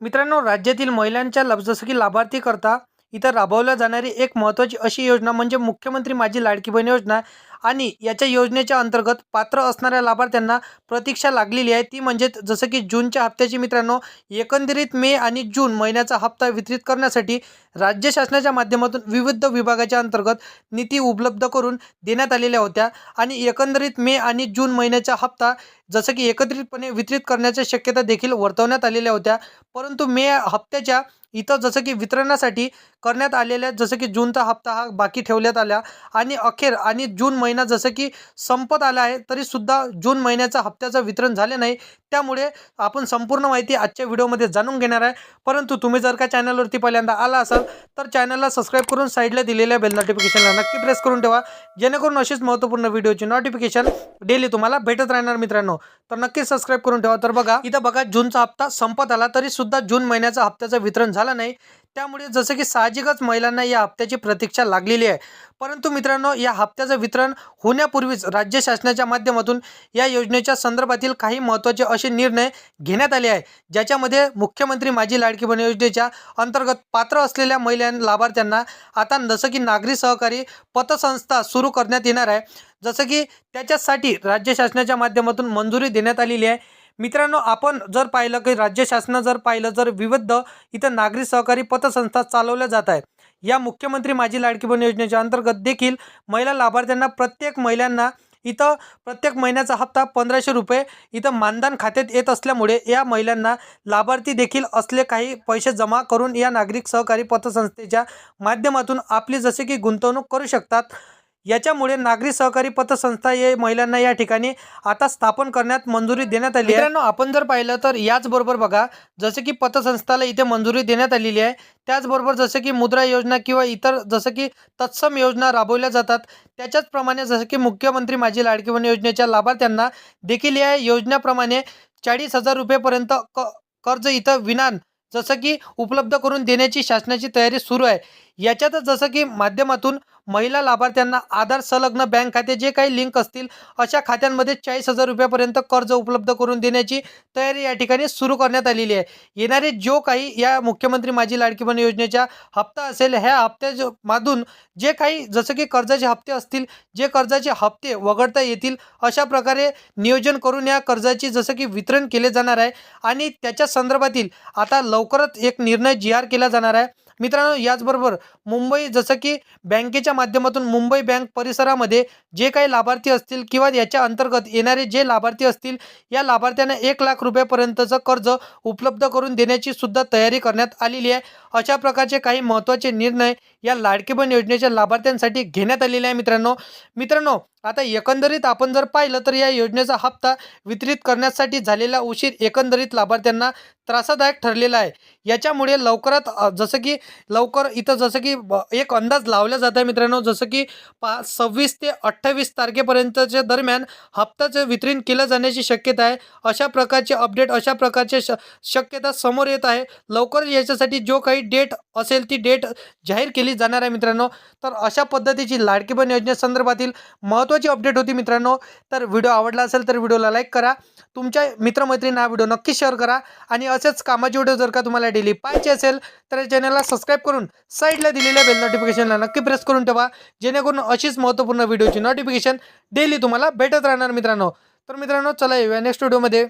मित्रांनो राज्यातील महिलांच्या लब जसं की लाभार्थी करता इथं राबवल्या जाणारी एक महत्त्वाची अशी योजना म्हणजे मुख्यमंत्री माझी लाडकी बहीण योजना आणि याच्या योजनेच्या अंतर्गत पात्र असणाऱ्या लाभार्थ्यांना प्रतीक्षा लागलेली आहे. ती म्हणजेच जसं की जूनच्या हप्त्याची मित्रांनो एकंदरीत मे आणि जून महिन्याचा हप्ता वितरित करण्यासाठी राज्य शासनाच्या माध्यमातून विविध विभागाच्या अंतर्गत निधी उपलब्ध करून देण्यात आलेल्या होत्या आणि एकंदरीत मे आणि जून महिन्याचा हप्ता जसं की एकत्रितपणे वितरित करण्याच्या शक्यता देखील वर्तवण्यात आलेल्या होत्या. परंतु मे हप्त्याच्या इथं जसं की वितरणासाठी करण्यात आलेल्या जसं की जूनचा हप्ता हा बाकी ठेवण्यात आला आणि अखेर आणि जून महिना जसं की संपत आला आहे तरीसुद्धा जून महिन्याचा हप्त्याचं वितरण झाले नाही. त्यामुळे आपण संपूर्ण माहिती आजच्या व्हिडिओमध्ये जाणून घेणार आहे. परंतु तुम्ही जर का चॅनलवरती पहिल्यांदा आला असाल तर चॅनलला सबस्क्राईब करून साईडला दिलेल्या बेल नोटिफिकेशनला नक्की प्रेस करून ठेवा. जेणेकरून अशीच महत्त्वपूर्ण व्हिडिओची नोटिफिकेशन डेली तुम्हाला भेटत राहणार मित्रांनो. तर नक्कीच सबस्क्राईब करून ठेवा. तर बघा इथं बघा जूनचा हप्ता संपत आला तरी सुद्धा जून महिन्याचा हप्त्याचं वितरण झालं नाही. त्यामुळे जसं की साहजिकच महिलांना या हप्त्याची प्रतीक्षा लागलेली आहे. परंतु मित्रांनो या हप्त्याचं वितरण होण्यापूर्वीच राज्य शासनाच्या माध्यमातून या योजनेच्या संदर्भातील काही महत्त्वाचे असे निर्णय घेण्यात आले आहे ज्याच्यामध्ये मुख्यमंत्री माझी लाडकी बन योजनेच्या अंतर्गत पात्र असलेल्या महिला लाभार्थ्यांना आता जसं की नागरी सहकारी पतसंस्था सुरू करण्यात येणार आहे जसं की त्याच्यासाठी राज्य शासनाच्या माध्यमातून मंजुरी देण्यात आलेली आहे. मित्रांनो आपण जर पाहिलं की राज्य शासनं जर पाहिलं जर विविध इथं नागरी सहकारी पतसंस्था चालवल्या जात आहेत. या मुख्यमंत्री माझी लाडकी बहीण योजनेच्या अंतर्गत देखील महिला लाभार्थ्यांना प्रत्येक महिलांना इथं प्रत्येक महिन्याचा हप्ता पंधराशे रुपये इथं मानधन खात्यात येत असल्यामुळे या महिलांना लाभार्थी देखील असले काही पैसे जमा करून या नागरिक सहकारी पतसंस्थेच्या माध्यमातून आपली जसे की गुंतवणूक करू शकतात. याच्यामुळे नागरी सहकारी पतसंस्था हे महिलांना या ठिकाणी आता स्थापन करण्यात मंजुरी देण्यात आली आहे. मित्रांनो आपण जर पाहिलं तर याचबरोबर बघा जसं की पतसंस्थाला इथे मंजुरी देण्यात आलेली आहे. त्याचबरोबर जसं की मुद्रा योजना किंवा इतर जसं की तत्सम योजना राबवल्या जातात. त्याच्याचप्रमाणे जसं की मुख्यमंत्री माझी लाडकी योजनेच्या लाभार्थ्यांना देखील या योजनेप्रमाणे चाळीस हजार रुपयेपर्यंत क कर्ज इथं विनान जसं की उपलब्ध करून देण्याची शासनाची तयारी सुरू आहे. याच्यातच जसं की माध्यमातून महिला लाभार्थ्यांना आधार संलग्न बँक खाते जे काही लिंक असतील अशा खात्यांमध्ये चाळीस हजार रुपयापर्यंत कर्ज उपलब्ध करून देण्याची तयारी या ठिकाणी सुरू करण्यात आलेली आहे. येणारे जो काही या मुख्यमंत्री माझी लाडकी योजनेच्या हप्ता असेल ह्या हप्त्या माधून जे काही जसं की कर्जाचे हप्ते असतील जे कर्जाचे हप्ते वगळता येतील अशा प्रकारे नियोजन करून या कर्जाची जसं की वितरण केले जाणार आहे. आणि त्याच्या संदर्भातील आता लवकरच एक निर्णय जी आर केला जाणार आहे. मित्रांनो याचबरोबर मुंबई जसं की बँकेच्या माध्यमातून मुंबई बँक परिसरामध्ये जे काही लाभार्थी असतील किंवा याच्या अंतर्गत येणारे जे लाभार्थी असतील या लाभार्थ्यांना एक लाख रुपयापर्यंतचं कर्ज उपलब्ध करून देण्याची सुद्धा तयारी करण्यात आलेली आहे. अशा प्रकारचे काही महत्त्वाचे निर्णय या लाडकेबन बहीण योजनेच्या लाभार्थ्यांसाठी घेण्यात आलेले आहे मित्रांनो. मित्रांनो आता एकंदरीत आपण जर पाहिलं तर या योजनेचा हप्ता वितरित करण्यासाठी झालेला उशीर एकंदरीत लाभार्थ्यांना त्रासदायक ठरलेला आहे. याच्यामुळे लवकरात जसं की लवकर इथं जसं की एक अंदाज लावला जात आहे मित्रांनो जसं की पा सव्वीस ते अठ्ठावीस तारखेपर्यंतच्या दरम्यान हप्त्याचं वितरण केलं जाण्याची शक्यता आहे. अशा प्रकारचे अपडेट अशा प्रकारचे श शक्यता समोर येत आहे. लवकर याच्यासाठी जो काही डेट असेल ती डेट जाहीर केली जाणार आहे मित्रांनो. तर अशा पद्धतीची लाडकी बहीण योजनेसंदर्भातील महत्त्वाची अपडेट होती मित्रांनो. तर व्हिडिओ आवडला असेल तर व्हिडिओला लाईक करा. तुमच्या मित्रमैत्रिणींना हा व्हिडिओ नक्की शेअर करा. आणि असेच कामाचे व्हिडिओ जर का तुम्हाला डेली पाहिजे असेल तर चॅनलला सबस्क्राईब करून साईडला दिलेल्या बेल नोटिफिकेशनला नक्की प्रेस करून ठेवा. जेणेकरून अशीच महत्त्वपूर्ण व्हिडिओची नोटिफिकेशन डेली तुम्हाला भेटत राहणार मित्रांनो. तर मित्रांनो चला येऊया नेक्स्ट व्हिडिओमध्ये